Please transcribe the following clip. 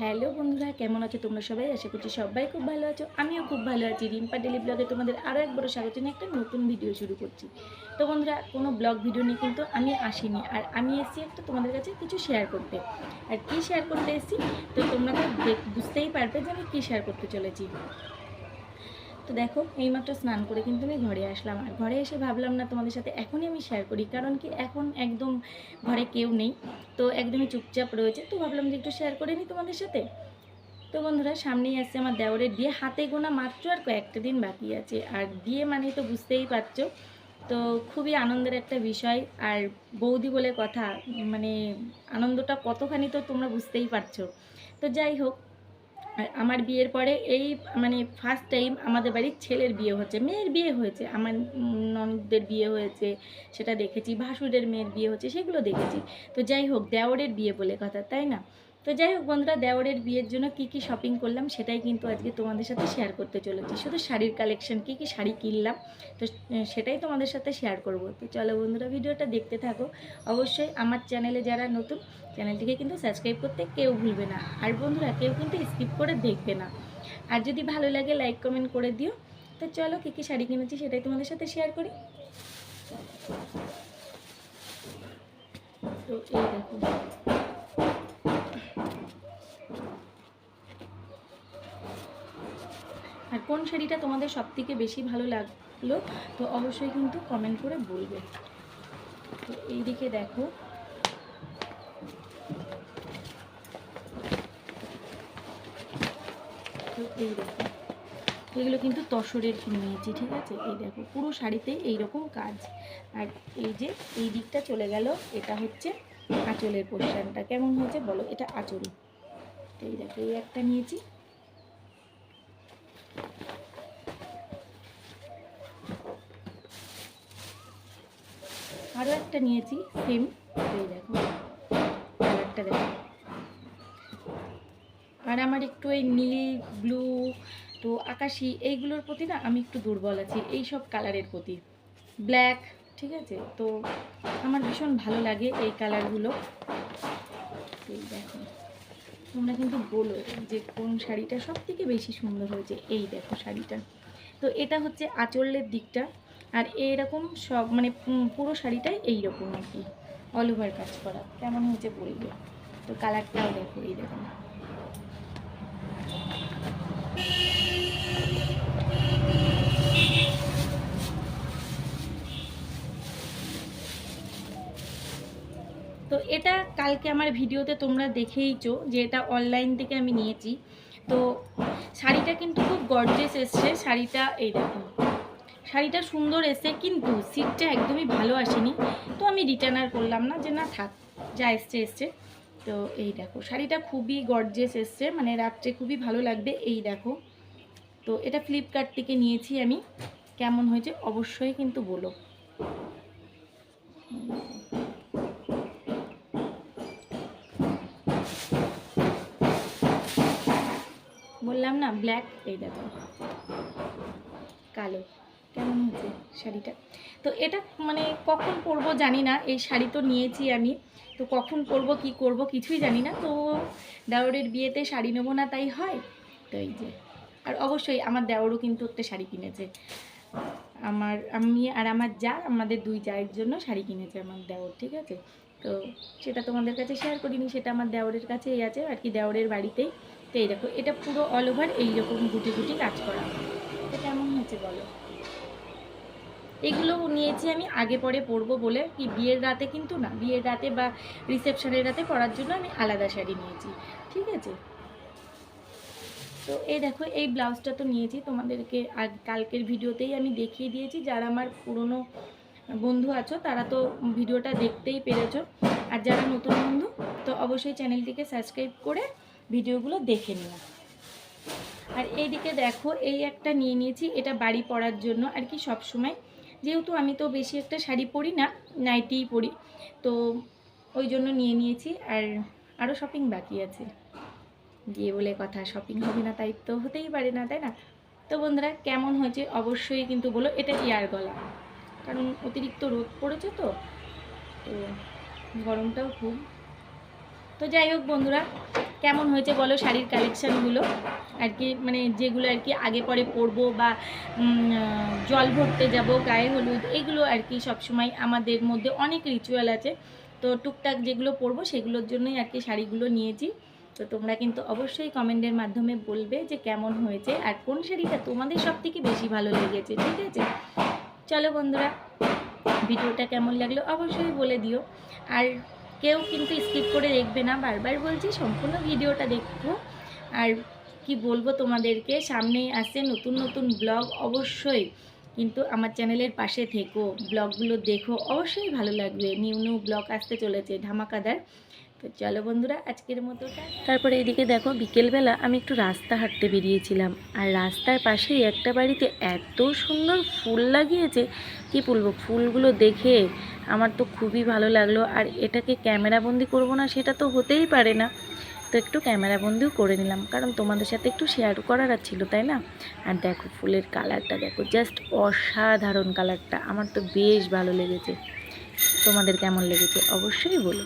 Hello বন্ধুরা, কেমন আছো তোমরা সবাই? আশা করছি সবাই খুব ভালো আছো। আমিও খুব ভালো আছি। রিম্পা ডেলি ব্লগে তোমাদের আরও একবার স্বাগত নিয়ে একটা নতুন ভিডিও শুরু করছি। তো বন্ধুরা, কোনো ব্লগ ভিডিও নিয়ে কিন্তু আমি আসিনি। আর আমি এসছি একটা তোমাদের কাছে কিছু শেয়ার করতে। আর কি শেয়ার করতে এসেছি? তো তোমরা তো বুঝতেই পারবে যে আমি কী শেয়ার করতে চলেছি। তো দেখো, এইমাত্র স্নান করে কিন্তু আমি ঘরে আসলাম। আর ঘরে এসে ভাবলাম না তোমাদের সাথে এখনই আমি শেয়ার করি, কারণ কি এখন একদম ঘরে কেউ নেই। তো একদমই চুপচাপ রয়েছে, তো ভাবলাম যে একটু শেয়ার করে নিই তোমাদের সাথে। তো বন্ধুরা, সামনেই আসছে আমার দেওরের বিয়ে, হাতে গোনা মাত্র আর কয়েকটা দিন বাকি আছে। আর বিয়ে মানে তো বুঝতেই পারছ, তো খুবই আনন্দের একটা বিষয়। আর বৌদি বলে কথা মানে আনন্দটা কতখানি তো তোমরা বুঝতেই পারছ। তো যাই হোক আর আমার বিয়ের পরে এই মানে ফার্স্ট টাইম আমাদের বাড়ির ছেলের বিয়ে হচ্ছে, মেয়ের বিয়ে হয়েছে। আমার ননদের বিয়ে হয়েছে, সেটা দেখেছি, ভাসুরের মেয়ের বিয়ে হচ্ছে, সেগুলো দেখেছি। তো যাই হোক, দেওরের বিয়ে বলে কথা, তাই না? তো যাই হোক বন্ধুরা, দেওরের বিয়ের জন্য কি কি শপিং করলাম সেটাই কিন্তু আজকে তোমাদের সাথে শেয়ার করতে চলেছি। শুধু শাড়ির কালেকশন কি কি শাড়ি কিনলাম, তো সেটাই তোমাদের সাথে শেয়ার করব। তো চলো বন্ধুরা, ভিডিওটা দেখতে থাকো। অবশ্যই আমার চ্যানেলে যারা নতুন চ্যানেলটিকে কিন্তু সাবস্ক্রাইব করতে কেউ ভুলবে না। আর বন্ধুরা, কেউ কিন্তু স্কিপ করে দেখবে না। আর যদি ভালো লাগে লাইক কমেন্ট করে দিও। তো চলো কী কী শাড়ি কিনেছি সেটাই তোমাদের সাথে শেয়ার করি। তো এই দেখো। আর কোন শাড়িটা তোমাদের সব থেকে বেশি ভালো লাগল, তো অবশ্যই কিন্তু কমেন্ট করে বলবে। তো এই দিকে দেখো। তো এই দেখো। এগুলো কিন্তু তসরের নিয়েছি ঠিক আছে? এই দেখো, পুরো শাড়িতেই এইরকম কাজ। আর এই যে এই দিকটা চলে গেল, এটা হচ্ছে আঁচলের পোর্শনটা কেমন হয়েছে বলো? এটা আঁচল। এই দেখো, এই একটা নিয়েছি। আরও একটা নিয়েছি, সেম। এই দেখো, কালারটা দেখো। আর আমার একটু এই নীল, ব্লু, তো আকাশি, এইগুলোর প্রতি না আমি একটু দুর্বল আছি। এই সব কালারের প্রতি। ব্ল্যাক, ঠিক আছে? তো আমার ভীষণ ভালো লাগে এই কালারগুলো। এই দেখো। তোমরা কিন্তু বলো যে কোন শাড়িটা সব থেকে বেশি সুন্দর হয়েছে। এই দেখো শাড়িটা। তো এটা হচ্ছে আঁচলের দিকটা। আর এরকম সব মানে পুরো শাড়িটাই এইরকম আর কি। অল ওভার কাজ করা। কেমন হয়েছে বলবে তো কালারটাও দেখো, এই দেখো। তো এটা কালকে আমার ভিডিওতে তোমরা দেখেইছো যে এটা অনলাইন থেকে আমি নিয়েছি। তো শাড়িটা কিন্তু খুব গর্জেস এসছে। শাড়িটা, এই দেখো, শাড়িটা সুন্দর এসে কিন্তু সিটটা একদমই ভালো আসেনি। তো আমি রিটার্ন আর করলাম না যে না থাক, যা এসছে এসছে। তো এই দেখো, শাড়িটা খুবই গর্জেস এসছে মানে রাত্রে খুবই ভালো লাগবে। এই দেখো, তো এটা ফ্লিপকার্ট থেকে নিয়েছি আমি। কেমন হয়েছে অবশ্যই কিন্তু বলো। বললাম না ব্ল্যাক এই দেখো কালো। কেমন হয়েছে শাড়িটা? তো এটা মানে কখন পরবো জানি না, এই শাড়ি তো নিয়েছি আমি। তো কখন পরবো, কি করব কিছুই জানি না। তো দেওরের বিয়েতে শাড়ি নেব না, তাই হয়? তো এই যে। আর অবশ্যই আমার দেওরও কিন্তু একটা শাড়ি কিনেছে। আমার আমি আর আমার যা, আমাদের দুই জায়ের জন্য শাড়ি কিনেছে আমার দেওর, ঠিক আছে? তো সেটা তোমাদের কাছে শেয়ার করিনি, সেটা আমার দেওরের কাছেই আছে। আর কি দেওরের বাড়িতেই তো এই দেখো, এটা পুরো অল ওভার এইরকম গুটি গুটি কাজ করা। তো কেমন হয়েছে বলো? এগুলো নিয়েছি আমি আগে পরে পরবো বলে, কি বিয়ের রাতে কিন্তু না, বিয়ের রাতে বা রিসেপশনের রাতে পরার জন্য আমি আলাদা শাড়ি নিয়েছি, ঠিক আছে? তো এই দেখো, এই ব্লাউজটা তো নিয়েছি, তোমাদেরকে কালকের ভিডিওতেই আমি দেখিয়ে দিয়েছি, যারা আমার পুরনো বন্ধু আছো, তারা তো ভিডিওটা দেখতেই পেরেছ। আর যারা নতুন বন্ধু, তো অবশ্যই চ্যানেলটিকে সাবস্ক্রাইব করে ভিডিওগুলো দেখে নিও আর এইদিকে দেখো, এই একটা নিয়ে নিয়েছি, এটা বাড়ি পরার জন্য। আর কি সব সময় যেহেতু আমি তো বেশি একটা শাড়ি পরি না, নাইটিই পরি, তো ওই জন্য নিয়ে নিয়েছি। আর আরও শপিং বাকি আছে। গিয়ে বলে কথা শপিং হবে না, তাই তো হতেই পারে না, তাই না? তো বন্ধুরা, কেমন হয়েছে অবশ্যই কিন্তু বলো, এটা ইয়ার গলা? কারণ অতিরিক্ত রোদ পড়েছে তো তো গরমটাও খুব। তো যাই হোক বন্ধুরা কেমন হয়েছে বলো শাড়ির কালেকশানগুলো আর কি মানে যেগুলো আর কি আগে পরে পরবো বা জল ভরতে যাব, গায়ে হলুদ, এগুলো আর কি সবসময় আমাদের মধ্যে অনেক রিচুয়াল আছে। তো টুকটাক যেগুলো পরবো সেগুলোর জন্যই আর কি শাড়িগুলো নিয়েছি। তো তোমরা কিন্তু অবশ্যই কমেন্টের মাধ্যমে বলবে যে কেমন হয়েছে আর কোন শাড়িটা তোমাদের সব থেকে বেশি ভালো লেগেছে, ঠিক আছে? চলো বন্ধুরা, ভিডিওটা কেমন লাগল অবশ্যই বলে দিও। আর কেউ কিন্তু স্কিপ করে দেখবে না। বারবার বলছি, সম্পূর্ণ ভিডিওটা দেখব আর কি বলব তোমাদেরকে সামনেই আসে নতুন নতুন ব্লগ অবশ্যই। কিন্তু আমার চ্যানেলের পাশে থেকো, ব্লগগুলো দেখো। অবশ্যই ভালো লাগবে। নিউ নিউ ব্লগ আসতে চলেছে ধামাকাদার। তো চলো বন্ধুরা, আজকের মতো। তারপরে এদিকে দেখো, বিকেলবেলা আমি একটু রাস্তা হাঁটতে বেরিয়েছিলাম। আর রাস্তার পাশেই একটা বাড়িতে এত সুন্দর ফুল লাগিয়েছে, কি বলব, ফুলগুলো দেখে আমার তো খুবই ভালো লাগল। আর এটাকে ক্যামেরাবন্দি করব না, সেটা তো হতেই পারে না। তো একটু ক্যামেরাবন্দিও করে নিলাম, কারণ তোমাদের সাথে একটু শেয়ার করার ছিল, তাই না? আর দেখো, ফুলের কালারটা দেখো জাস্ট অসাধারণ কালারটা আমার তো বেশ ভালো লেগেছে। তোমাদের কেমন লেগেছে? অবশ্যই বলো।